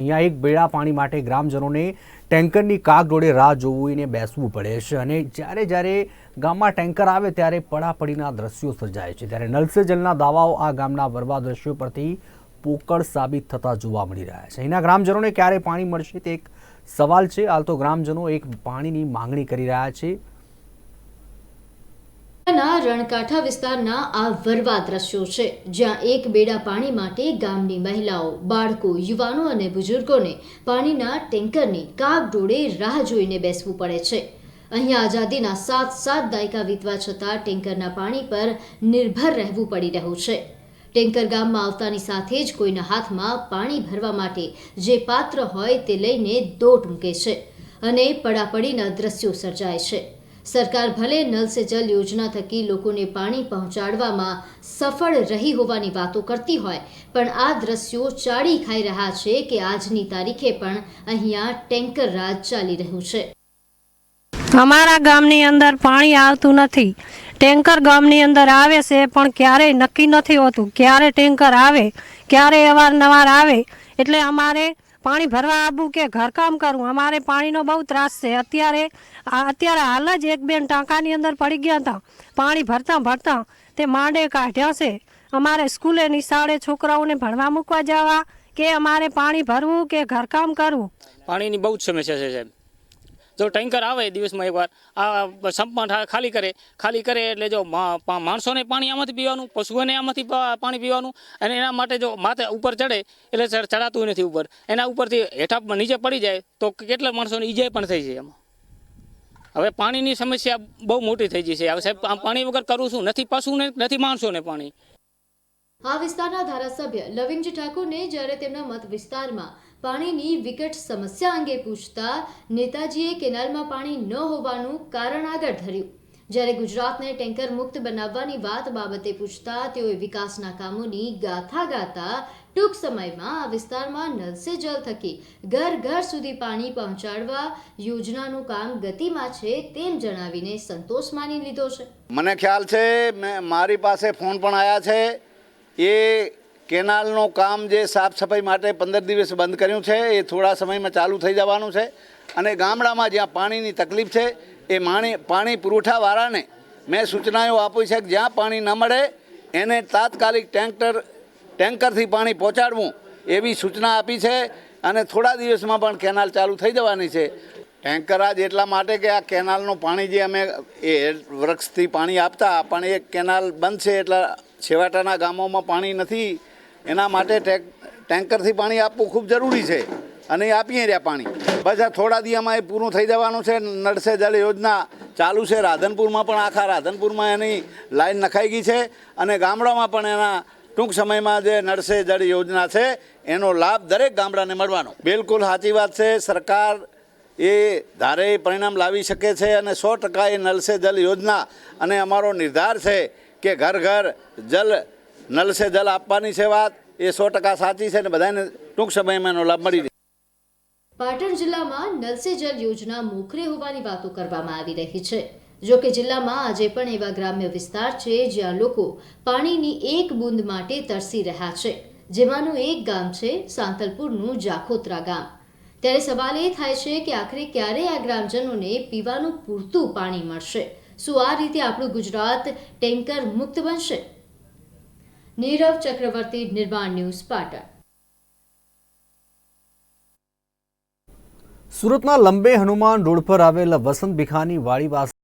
અહીંયા એક બેડા પાણી માટે ગ્રામજનોને ટેન્કરની કાગડોળે રાહ જોવીને બેસવું પડે છે અને જ્યારે જ્યારે ગામમાં ટેન્કર આવે ત્યારે પડાપડીના દ્રશ્યો સર્જાય છે. ત્યારે નલ જલના દાવાઓ આ ગામના વરવા દ્રશ્યો પરથી પોકળ સાબિત થતા જોવા મળી રહ્યા છે. અહીંના ગ્રામજનોને ક્યારે પાણી મળશે તે એક સવાલ છે. હાલ તો ગ્રામજનો એક પાણીની માંગણી કરી રહ્યા છે. ના રણકાંઠા વિસ્તારના આ વરવા દ્રશ્યો છે, જ્યાં એક બેડા પાણી માટે ગામની મહિલાઓ, બાળકો, યુવાનો અને બુઝુર્ગોને પાણીના ટેન્કરની કાગડોળે રાહ જોઈને બેસવું પડે છે. અહીંયા આઝાદીના સાત સાત દાયકા વીતવા છતાં ટેન્કરના પાણી પર નિર્ભર રહેવું પડી રહ્યું છે. ટેન્કર ગામમાં આવતાની સાથે જ કોઈના હાથમાં પાણી ભરવા માટે જે પાત્ર હોય તે લઈને દોટ મૂકે છે અને પડાપડીના દ્રશ્યો સર્જાય છે. સરકાર ભલે નલ સે જલ યોજના થકી લોકોને પાણી પહોંચાડવામાં સફળ રહી હોવાની વાતો કરતી હોય, પણ આ દ્રશ્યો ચાળી ખાઈ રહ્યા છે કે આજની તારીખે પણ અહીંયા ટેન્કર રાજ ચાલી રહ્યું છે. અમારા ગામની અંદર પાણી આવતું નથી. ટેન્કર ગામની અંદર આવે છે, પણ ક્યારેય નક્કી નથી હોતું. ક્યારે ટેન્કર આવે, ક્યારે અવારનવાર આવે, એટલે અમારે પાણી ભરવા આવવું કે ઘરકામ કરવું અમારે પાણીનો બહુ ત્રાસ છે. અત્યારે અત્યારે હાલ જ એક બેન ટાંકાની અંદર પડી ગયા હતા. પાણી ભરતા ભરતા તે માંડે કાઢ્યા છે. અમારે સ્કૂલે નિશાળે છોકરાઓને ભણવા મૂકવા જવા કે અમારે પાણી ભરવું કે ઘરકામ કરવું? પાણીની બહુ જ સમસ્યા છે સાહેબ. જો ટેન્કર આવે દિવસમાં એકવાર, આ સંપમાં ખાલી કરે ખાલી કરે એટલે જો માણસોને પાણી આમાંથી પીવાનું, પશુઓને આમાંથી પાણી પીવાનું, અને એના માટે જો માથે ઉપર ચડે, એટલે ચડ- ચડાતું નથી ઉપર. એના ઉપરથી હેઠા નીચે પડી જાય, તો કેટલા માણસોને ઈજા પણ થઈ જાય એમાં. હવે પાણીની સમસ્યા બહુ મોટી થઈ છે. હવે સાહેબ પાણી વગર કરું શું નથી પશુને, નથી માણસોને પાણી. આ વિસ્તારના ધારાસભ્ય લવિંગજી ઠાકોરને જ્યારે તેમના મત વિસ્તારમાં પાણીની વિકટ સમસ્યા અંગે પૂછતા નેતાજીએ કેનાલમાં પાણી ન હોવાનું કારણ આગળ ધર્યું. જ્યારે ગુજરાતને ટેન્કર મુક્ત બનાવવાની વાત બાબતે પૂછતા તેઓએ વિકાસના કામોની ગાથા ગાતા ટૂંક સમયમાં આ વિસ્તારમાં નલ સે થકી ઘર ઘર સુધી પાણી પહોંચાડવા યોજનાનું કામ ગતિમાં છે તેમ જણાવીને સંતોષ માની લીધો છે. મને ખ્યાલ છે, મેં મારી પાસે ફોન પણ આવ્યા છે. એ કેનાલનું કામ જે સાફ સફાઈ માટે પંદર દિવસ બંધ કર્યું છે, એ થોડા સમયમાં ચાલુ થઈ જવાનું છે. અને ગામડામાં જ્યાં પાણીની તકલીફ છે, એ માણી, પાણી પુરવઠાવાળાને મેં સૂચનાઓ આપી છે કે જ્યાં પાણી ન મળે, એને તાત્કાલિક ટેન્કર, ટેન્કરથી પાણી પહોંચાડવું એવી સૂચના આપી છે. અને થોડા દિવસમાં પણ કેનાલ ચાલુ થઈ જવાની છે. ટેન્કર આજ એટલા માટે કે આ કેનાલનું પાણી જે અમે, એ વૃક્ષથી પાણી આપતા, પણ એ કેનાલ બંધ છે એટલે છેવાટાના ગામોમાં પાણી નથી એના માટે ટેન્કરથી પાણી આપવું ખૂબ જરૂરી છે. અને એ આપીએ રહ્યા પાણી. બસ થોડા દિવસમાં એ પૂરું થઈ જવાનું છે. નળસે જળ યોજના ચાલુ છે. રાધનપુરમાં પણ આખા રાધનપુરમાં એની લાઈન નખાઈ ગઈ છે. અને ગામડામાં પણ એના ટૂંક સમયમાં જે નળસે જળ યોજના છે, એનો લાભ દરેક ગામડાને મળવાનો. બિલકુલ સાચી વાત છે. સરકાર એ ધારે પરિણામ લાવી શકે છે અને સો ટકા એ નળસે જલ યોજના અને અમારો નિર્ધાર છે કે ઘર ઘર જલ નલ સે જલ આપવાની છે વાત. એ સો ટકા સાચી છે ને બધાને ટૂંક સમયમાં એનો લાભ મળી પાટણ જિલ્લામાં નલ સે જલ યોજના મોખરે હોવાની વાતો કરવામાં આવી રહી છે. જો કે જિલ્લામાં આજે પણ એવા ગ્રામ્ય વિસ્તાર છે જ્યાં લોકો પાણીની એક બૂંદ માટે તરસી રહ્યા છે. જેમાંનું એક ગામ છે સાંતલપુરનું જાખોત્રા ગામ. ત્યારે સવાલ એ થાય છે કે આખરે ક્યારે આ ગ્રામજનોને પીવાનું પૂરતું પાણી મળશે? શું આ રીતે આપણું ગુજરાત ટેન્કર મુક્ત બનશે? નીરવ ચક્રવર્તી નિર્માણ ન્યૂઝ પાટણ સુરતના લંબે હનુમાન રોડ પર આવેલ વસંત ભિખાની વાડી પાસે